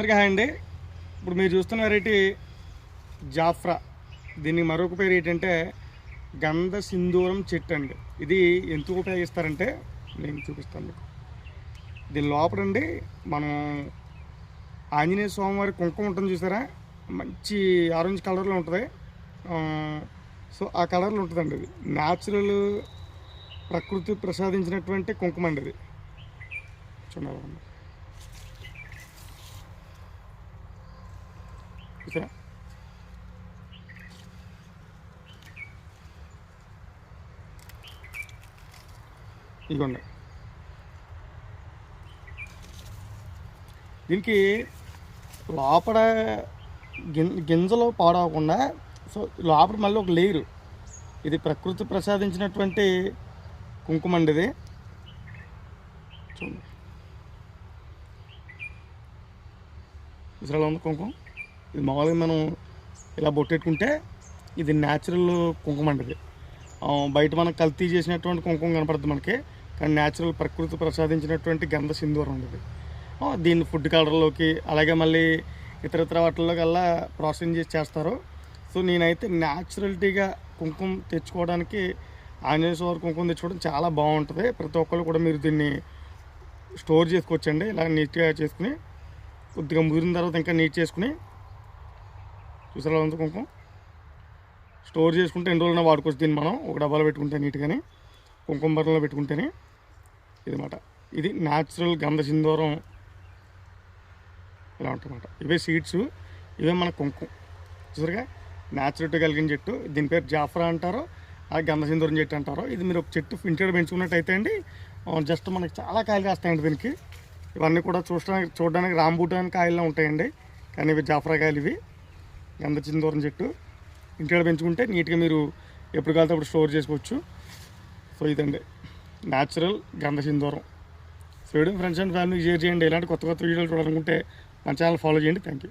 అందరికీ హాయ్ అండి. ఇప్పుడు మీరు చూస్తున్న వెరైటీ జాఫ్రా. దీనికి మరొక పేరు ఏంటంటే గంధ సింధూరం చెట్టు అండి. ఇది ఎందుకు ఉపయోగిస్తారంటే నేను చూపిస్తాను మీకు. దీని లోపల అండి మనం ఆంజనేయ స్వామివారి కుంకుమ ఉంటుంది చూసారా? మంచి ఆరెంజ్ కలర్లో ఉంటుంది. సో ఆ కలర్లో ఉంటుందండి ఇది. న్యాచురల్ ప్రకృతి ప్రసాదించినటువంటి కుంకుమ అండి ఇది. చూడాలండి చూసారా ఇదిగోండి. దీనికి లోపల గిం గింజలు పాడవకుండా సో లోపల మళ్ళీ ఒక లేయరు ఇది ప్రకృతి ప్రసాదించినటువంటి కుంకుమ అండి ఇది చూడండి. ఇసరాలో ఉంది కుంకుమ. ఇది మామూలుగా మనం ఇలా బొట్టెట్టుకుంటే ఇది న్యాచురల్ కుంకుమ అండి బయట మనం కల్తీ చేసినటువంటి కుంకుమ కనపడుతుంది మనకి కానీ న్యాచురల్ ప్రకృతి ప్రసాదించినటువంటి గంధ సింధూరం ఉంటుంది దీన్ని ఫుడ్ కలర్లోకి అలాగే మళ్ళీ ఇతర ఇతర వాటిల్లో కల్లా ప్రాసెసింగ్ చేసి చేస్తారు. సో నేనైతే న్యాచురల్టీగా కుంకుమ తెచ్చుకోవడానికి ఆంజనేయ స్వామి కుంకుమ తెచ్చుకోవడం చాలా బాగుంటుంది. ప్రతి ఒక్కరు కూడా మీరు దీన్ని స్టోర్ చేసుకోవచ్చండి. ఇలా నీట్గా చేసుకుని కొద్దిగా ముదిరిన తర్వాత ఇంకా నీట్ చేసుకుని చూసారా ఉంది కుంకుమ? స్టోర్ చేసుకుంటే ఎన్ని రోజులైనా వాడుకోవచ్చు దీన్ని మనం. ఒక డబ్బాలో పెట్టుకుంటే నీట్గాని కుంకుమ బర్రలో పెట్టుకుంటేనే ఇదన్నమాట. ఇది న్యాచురల్ గంధ సింధూరం ఇలా ఉంటుందన్నమాట. ఇవే సీడ్స్ ఇవే మన కుంకుమ. చూసారుగా? న్యాచురల్టీ కలిగిన చెట్టు. దీని పేరు జాఫ్రా అంటారు ఆ గంధ సింధూరం చెట్టు అంటారు. ఇది మీరు ఒక చెట్టు ఇంటిలో పెంచుకున్నట్టయితే అండి జస్ట్ మనకి చాలా కాయలు కాస్తాయండి దీనికి. ఇవన్నీ కూడా చూడడానికి చూడడానికి రాంబూటాన్ కాయల్లో ఉంటాయండి. కానీ ఇవి జాఫ్రా కాయలు ఇవి. గంధ దూరం చెట్టు. ఇంటికాడ పెంచుకుంటే నీట్గా మీరు ఎప్పుడు కాలితే అప్పుడు స్టోర్ చేసుకోవచ్చు. సో ఇదండి. న్యాచురల్ గంధ చిందూరం సో వీడియో ఫ్రెండ్స్ అండ్ ఫ్యామిలీకి షేర్ చేయండి. ఇలాంటి కొత్త కొత్త వీడియోలు చూడాలనుకుంటే మన ఛానల్ ఫాలో చేయండి. Thank you